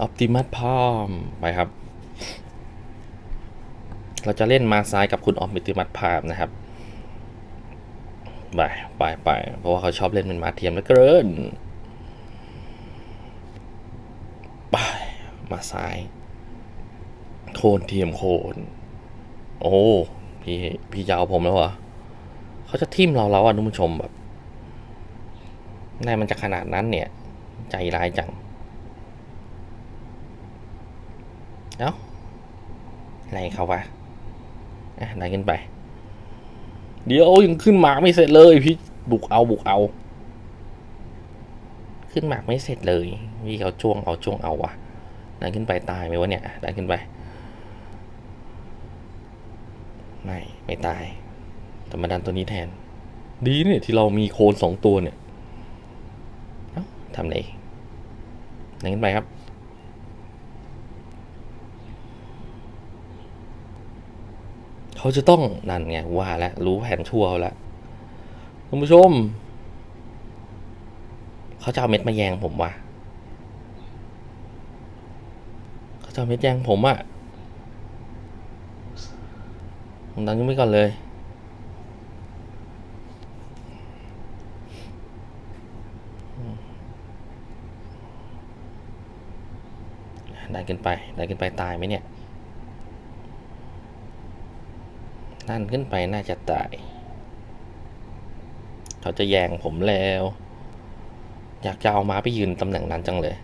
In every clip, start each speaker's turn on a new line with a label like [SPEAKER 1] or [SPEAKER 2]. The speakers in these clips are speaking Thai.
[SPEAKER 1] ออ t ติมัสพอมไปครับ เราจะเล่นมาซ้ายกับคุณออ t ติมัสพามนะครับ ไปไปไปเพราะว่าเขาชอบเล่นเป็นมาเทียมเหลือเกินไปมาซ้าย โคนเทียมโคน โอ้พี่พี่จะเอาผมแล้วเหรอเขาจะทิมเราแล้วอะนผู้ชมแบบนายมันจะขนาดนั้นเนี่ย ใจร้ายจัง เอ้าอะไรเขาวะอะไหนขึ้นไป เดี๋ยวยังขึ้นหมากไม่เสร็จเลยพี่บุกเอาบุกเอา ขึ้นหมากไม่เสร็จเลยพี่เขาจ้วงเอาจ้วงเอาวะดันขึ้นไปตายไหมวะเนี่ยดันขึ้นไปไม่ไม่ตายแต่มาดันตัวนี้แทน ดีเนี่ยที่เรามีโคนสองตัวเนี่ยเอ้าทำไรดันขึ้นไปครับ เขาจะต้องนั่นไงว่าแล้วรู้แผนชั่วเขาแล้วคุณผู้ชม เขาจะเอาเม็ดมาแยงผมว่ะเขาจะเอาเม็ดแยงผมอะผมดันขึ้นไปก่อนเลยดันขึ้นไปดันขึ้นไปตายไหมเนี่ย นั่นขึ้นไปน่าจะตาย เขาจะแยงผมแล้ว อยากจะเอาม้าไปยืนตำแหน่งนั้นจังเลย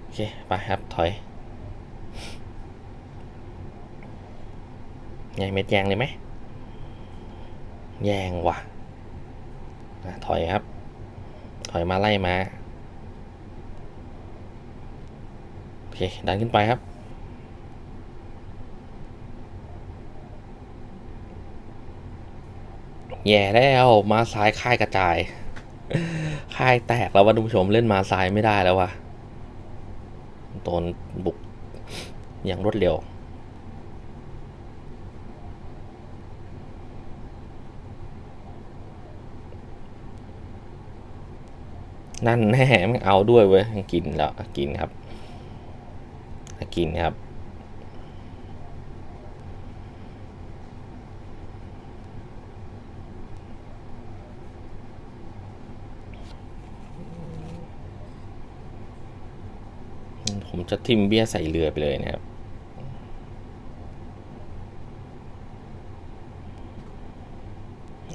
[SPEAKER 1] โอเค ไปครับ ถอยไงเม็ดแยงเลยไหม แยงว่ะอะถอยครับ ถอยมาไล่มา โอเค ดันขึ้นไปครับ แย่แล้วมาซ้ายค่ายกระจาย ค่ายแตกแล้ววะท่านผู้ชมเล่นมาซ้ายไม่ได้แล้ววะโดนบุกอย่างรวดเร็วนั่นแน่ไมันเอาด้วยเว้ยกินแล้วกินครับ กินครับ ผมจะทิมเบี้ยใส่เรือไปเลยนะครับ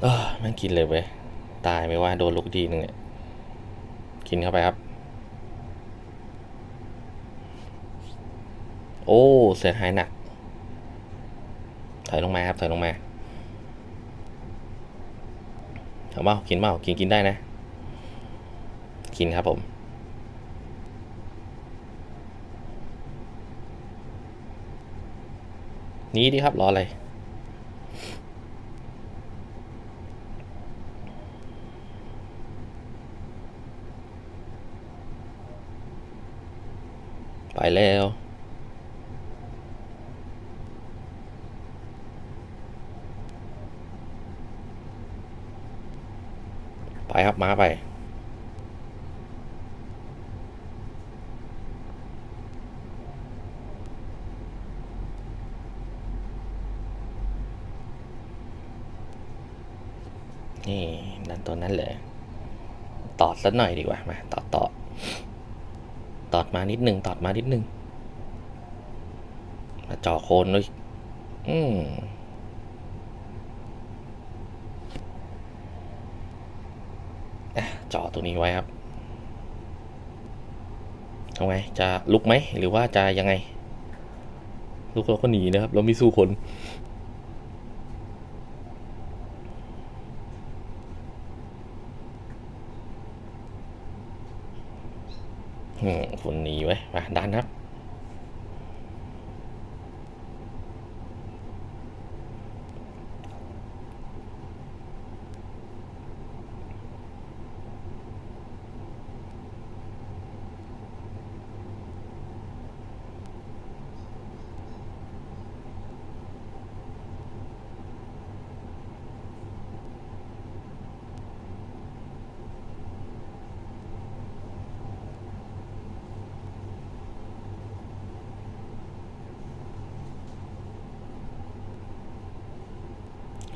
[SPEAKER 1] เออม่งกินเลยเว้ย ตายไม่ว่าโดนลูกดีหนึ่งเนี่ย กินเข้าไปครับ โอ้เสียหายหนัก ถอยลงมาครับ ถอยลงมาเอาเปล่ากินเปล่ากินกินได้นะ กินครับผม นี้ดิครับรออะไร ไปแล้วไปครับ มาไป นี่นั่น ตัวนั้นเลย ตอดสักหน่อยดีกว่า มา ตอดตอดตอดมานิดหนึ่งตอดมานิดหนึ่งมาจ่อโคนเลยอืมอะจ่อตัวนี้ไว้ครับทำไงจะลุกไหม หรือว่าจะยังไง ลุกเราก็หนีนะครับ เราไม่สู้คน อืมคนนี้ไว้มาดันครับ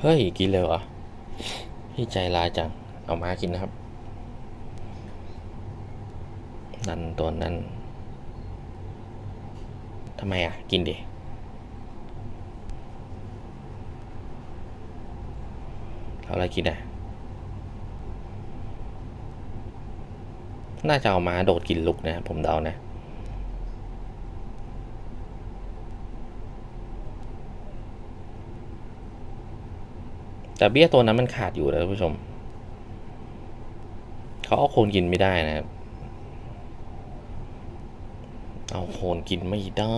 [SPEAKER 1] เฮ้ย กินเลยเหรอพี่ใจร้ายจัง เอามากินนะครับนั่นตัวนั้นทำไมอะ กินดิเอาอะไรกินอะ น่าจะเอามาโดดกินลุกนะ ผมเดานะ แต่เบี้ยตัวนั้นมันขาดอยู่นะท่านผู้ชม เขาเอาโคนกินไม่ได้นะครับ เอาโคนกินไม่ได้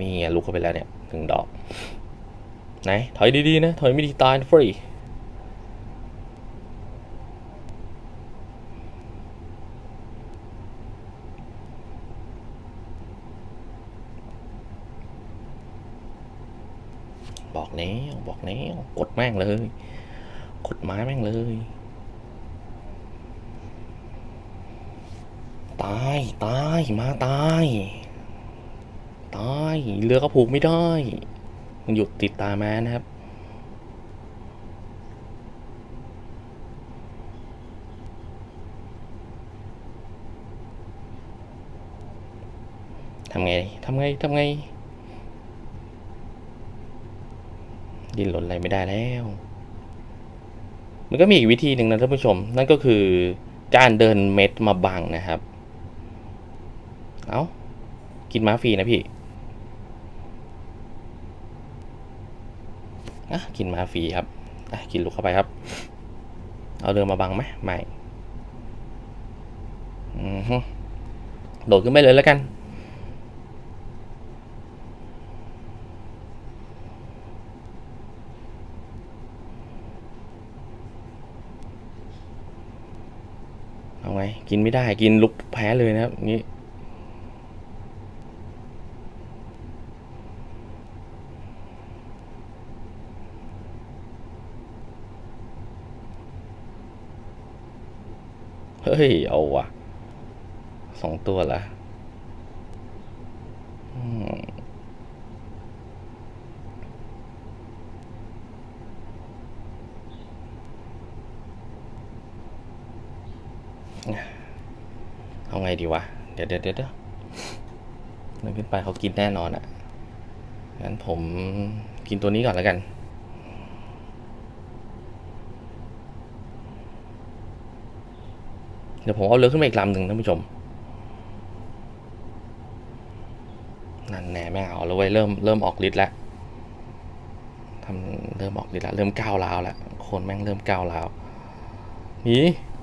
[SPEAKER 1] นี่ไงลุกเข้าไปแล้วเนี่ยถึงดอก ไหน ถอยดี ๆ นะ ถอยไม่ดีตายฟรี บอกแล้วบอกแล้วกดแม่งเลยกดไม้แม่งเลย ตายตายมาตาย ตายเรือก็ผูกไม่ได้หยุดติดตามมานะครับทำไงทำไงทำไง ดิ้นรนอะไรไม่ได้แล้ว มันก็มีอีกวิธีหนึ่งนะท่านผู้ชม นั่นก็คือการเดินเม็ดมาบังนะครับ เอา้า กินม้าฟรีนะพี่อะกินม้าฟรีครับอะกินลูกเข้าไปครับ เอาเรือมาบังไหมไม่โดดขึ้นไปเลยแล้วกัน เอาไง กินไม่ได้กินลุกแพ้เลยนะครับงนี้เฮ้ย เอาว่ะสองตัวละอืม เอาไงดีวะ เดี๋ยวเดี๋ยวเดี๋ยวเดินขึ้นไปเขากินแน่นอนอะ่ะ งั้นผมกินตัวนี้ก่อนแล้วกัน เดี๋ยวผมเอาเรือขึ้นมาอีกลำหนึ่งท่านผู้ชม นั่นแน่ไม่เอาแล้วเว้ยเริ่มเริ่มออกฤทธิ์แล้วทำเริ่มออกฤทธิ์แล้วเริ่มก้าวร้าวแล้วคนแม่งเริ่มก้าวร้าวหนีแน่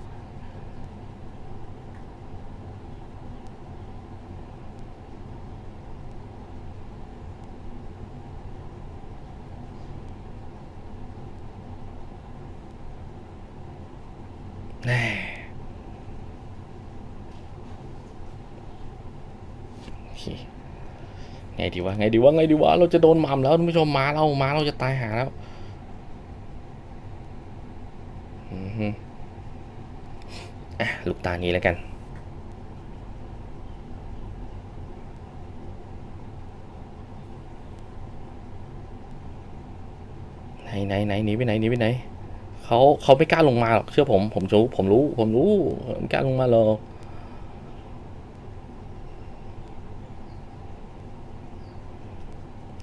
[SPEAKER 1] โอเค ไงดีวะไงดีวะไงดีวะเราจะโดนหม่ำแล้วท่านผู้ชมมาเรามาเราจะตายหาแล้วอือฮึอะลูกตานี้แล้วกันไหนไหนไหนหนีไปไหนหนีไปไหน เขาเขาไม่กล้าลงมาหรอกเชื่อผมผมรู้ผมรู้ ผมรู้ไม่กล้าลงมาหรอก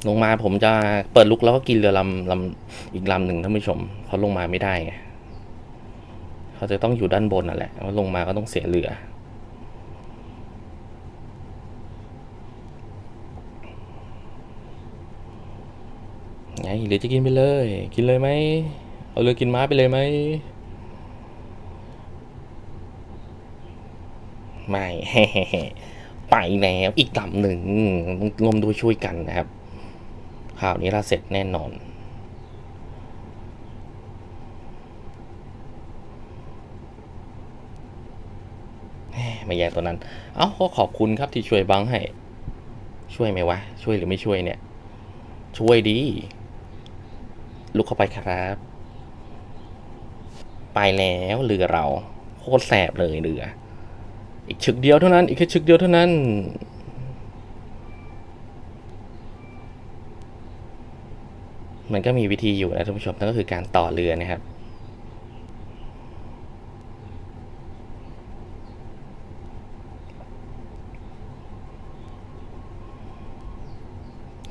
[SPEAKER 1] ลงมาผมจะเปิดลุกแล้วก็กินเรือลำลำอีกลำหนึ่งท่านผู้ชมเขาลงมาไม่ได้เขาจะต้องอยู่ด้านบนนั่นแหละเพราลงมาก็ต้องเสียเรือไงหรือจะกินไปเลย กินเลยไหม เอาเรือกินม้าไปเลยไหม ไม่ไปแล้วอีกลำหนึ่งรวมด้วยช่วยกันนะครับข่าวนี้เราเสร็จแน่นอนม่ไม่แย่ตัวนั้น เอ้าก็ขอบคุณครับที่ช่วยบังให้ ช่วยไหมวะ ช่วยหรือไม่ช่วยเนี่ย ช่วยดี ลุกเข้าไปครับ ไปแล้วเรือเราโคตรแสบเลยเรือ อีกชึกเดียวเท่านั้น อีกแค่ชึกเดียวเท่านั้น มันก็มีวิธีอยู่นะท่านผู้ชมนั่นก็คือการต่อเรือนะครับ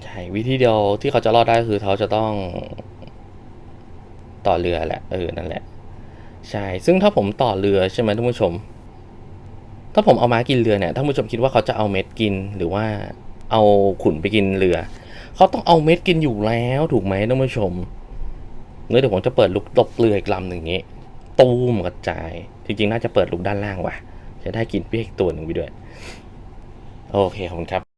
[SPEAKER 1] ใช่วิธีเดียวที่เขาจะรอดได้คือเขาจะต้องต่อเรือแหละเออนั่นแหละ ใช่ ซึ่งถ้าผมต่อเรือใช่ไหมท่านผู้ชม ถ้าผมเอาม้ากินเรือเนี่ยท่านผู้ชมคิดว่าเขาจะเอาเม็ดกินหรือว่าเอาขุนไปกินเรือ เขาต้องเอาเม็ดกินอยู่แล้วถูกไหมท่านผู้ชมเดี๋ยวผมจะเปิดลุกตกเรืออีกลำหนึ่งอย่างนี้ตูมกระจาย จริงๆ น่าจะเปิดลุกด้านล่างว่ะ จะได้กินเปี้ยกตัวหนึ่งไปด้วย โอเคขอบคุณครับ